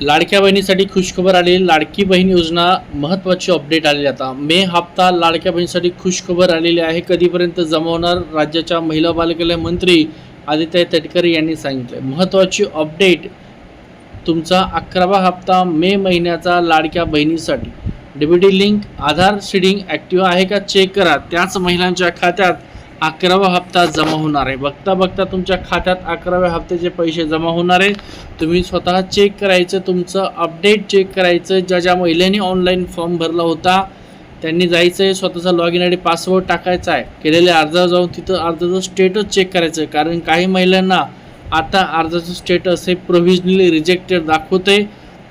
लाडक्या बहिणीसाठी खुशखबर आली. लाडकी बहीण योजना महत्त्वाची अपडेट आलेली आता. मे हप्ता लाडक्या बहिणीसाठी खुशखबर आलेली आहे. कधीपर्यंत जमवणार राज्याच्या महिला बालकल्याण मंत्री आदित्य तटकरे यांनी सांगितले महत्त्वाची अपडेट तुमचा अकरावा हप्ता मे महिन्याचा लाडक्या बहिणीसाठी. DBT link Aadhaar seeding active आहे का? चेक करा. त्याच महिलांच्या खात्यात अकरावा हप्ता जमा होणार आहे. बघता बघता तुमच्या खात्यात अकराव्या हप्त्याचे पैसे जमा होणार आहे. तुम्ही स्वतः चेक करायचं तुमचं अपडेट चेक करायचं. ज्या ज्या महिलेने ऑनलाईन फॉर्म भरला होता त्यांनी जायचं आहे स्वतःचा log in I D password टाकायचा आहे. केलेल्या अर्जावर जाऊन तिथं अर्जाचं स्टेटस चेक करायचं. आहे कारण काही महिलांना आता अर्जाचं स्टेटस हे प्रोव्हिजनली रिजेक्टेड दाखवते.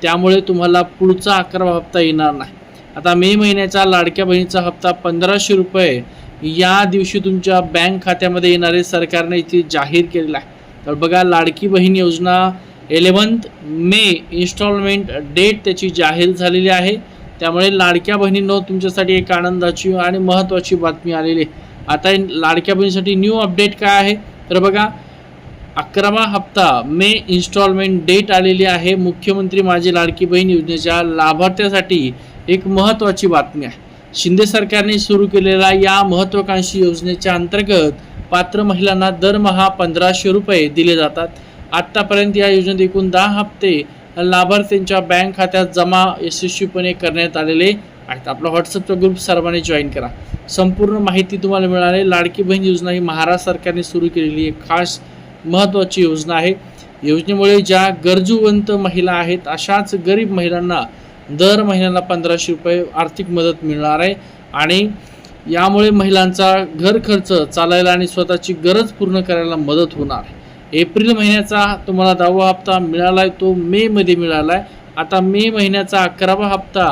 त्यामुळे तुम्हाला पुढचा अकरावा हप्ता येणार नाही. आता मे महिन्याचा लाडक्या बहिणीचा हप्ता पंधराशे रुपये या दिवशी तुमच्या बँक खात्यामध्ये येणारे सरकारने इथे जाहीर केलेलं आहे. तर बघा लाडकी बहीण योजना एलेवन्थ मे इन्स्टॉलमेंट डेट त्याची जाहीर झालेली आहे. त्यामुळे लाडक्या बहिणींनो तुमच्यासाठी एक आनंदाची आणि महत्त्वाची बातमी आलेली आहे. आता लाडक्या बहिणीसाठी न्यू अपडेट काय आहे? तर बघा अकरावा हप्ता मे इन्स्टॉलमेंट डेट आलेली आहे. मुख्यमंत्री माझी लाडकी बहीण योजनेच्या लाभार्थ्यासाठी एक महत्त्वाची बातमी आहे. शिंदे सरकारने सुरू केलेल्या या महत्त्वाकांक्षी योजनेच्या अंतर्गत पात्र महिलांना दरमहा पंधराशे रुपये दिले जातात. आत्तापर्यंत या योजनेत एकूण दहा हप्ते लाभार्थ्यांच्या बँक खात्यात जमा यशस्वीपणे करण्यात आलेले आहेत. आपला व्हॉट्सअपचा ग्रुप सर्वांनी जॉईन करा. संपूर्ण माहिती तुम्हाला मिळाली. लाडकी बहीण योजना ही महाराष्ट्र सरकारने सुरू केलेली एक खास महत्त्वाची योजना आहे. योजनेमुळे ज्या गरजूवंत महिला आहेत अशाच गरीब महिलांना दर महिन्याला पंधराशे रुपये आर्थिक मदत मिळणार आहे. आणि यामुळे महिलांचा घर खर्च चालायला आणि स्वतःची गरज पूर्ण करायला मदत होणार आहे. एप्रिल महिन्याचा तुम्हाला दहावा हप्ता मिळाला आहे तो मेमध्ये मिळाला आहे आता मे महिन्याचा अकरावा हप्ता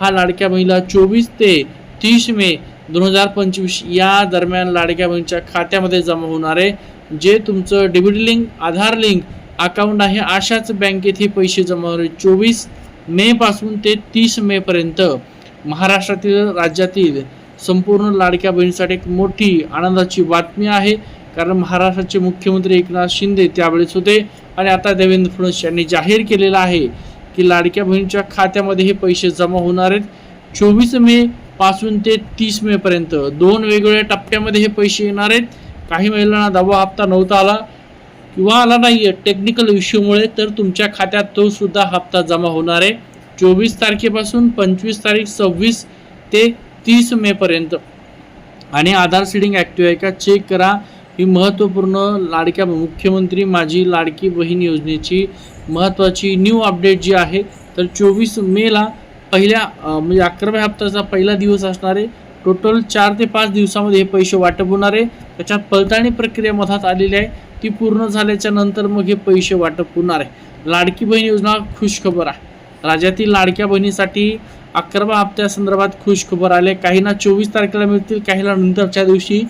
हा लाडक्या महिला चोवीस ते तीस मे दोन हजार पंचवीस या दरम्यान लाडक्या बहिणीच्या खात्यामध्ये जमा होणार आहे. जे तुमचं debit link Aadhaar link account आहे अशाच बँकेत हे पैसे जमा होणार चोवीस मेपासून ते तीस मेपर्यंत महाराष्ट्रातील राज्यातील संपूर्ण लाडक्या बहिणीसाठी एक मोठी आनंदाची बातमी आहे. कारण महाराष्ट्राचे मुख्यमंत्री एकनाथ शिंदे त्यावेळेस होते. आणि आता देवेंद्र फडणवीस यांनी जाहीर केलेलं आहे की लाडक्या बहिणीच्या खात्यामध्ये हे पैसे जमा होणार आहेत. चोवीस मे पासून ते तीस मे पर्यंत दोन वेगवेगळ्या टप्प्यामध्ये हे पैसे येणार आहेत. काही महिलांना दहावा हप्ता नव्हता आला. किंवा आला नाही आहे टेक्निकल इश्यूमुळे तर तुमच्या खात्यात तो सुद्धा हप्ता जमा होणार आहे. चोवीस तारखेपासून पंचवीस तारीख सव्वीस ते तीस मेपर्यंत आणि आधार सीडिंग ॲक्टिव्ह आहे का? चेक करा. ही महत्त्वपूर्ण लाडक्या मुख्यमंत्री माझी लाडकी बहीण योजनेची महत्त्वाची न्यू अपडेट जी आहे तर चोवीस मेला पहिल्या म्हणजे अकराव्या हप्त्याचा पहिला दिवस असणार आहे. टोटल चार ते पाच दिवसामध्ये हे पैसे वाटप होणार आहे. त्याच्यात पडताळणी प्रक्रिया मधात आलेली आहे. ती पूर्ण झाल्याच्यानंतर मग हे पैसे वाटप होणार आहे. लाडकी बहीण योजना खुशखबर आहे. राज्यातील लाडक्या बहिणीसाठी अकरावा हप्त्यासंदर्भात खुशखबर आले. काहींना चोवीस तारखेला मिळतील काहीला नंतरच्या दिवशी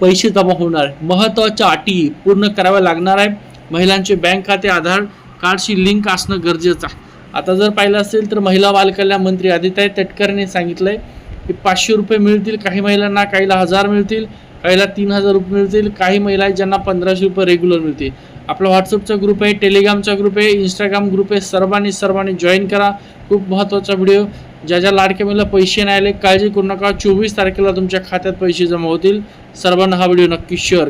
पैसे जमा होणार आहे महत्त्वाच्या अटी पूर्ण कराव्या लागणार आहे महिलांचे बँक खाते आधार कार्डशी लिंक असणं गरजेचं आहे. आता जर पाहिलं असेल तर महिला बालकल्याण मंत्री आदित्य तटकरेने सांगितलं आहे हे पाचशे रुपये मिळतील काही महिलांना काहीला हजार मिळतील काहीला तीन हजार रुपये मिळतील काही महिला आहेत ज्यांना पंधराशे रुपये रेग्युलर मिळतील. आपला व्हॉट्सअपचा ग्रुप आहे टेलिग्रामचा ग्रुप आहे इंस्टाग्राम ग्रुप आहे सर्वांनी सर्वांनी जॉईन करा. खूप महत्त्वाचा व्हिडिओ ज्या ज्या लाडक्या मुलीला पैसे नाही आले काळजी करू नका. चोवीस तारखेला तुमच्या खात्यात पैसे जमा होतील. सर्वांना हा व्हिडिओ नक्की शेअर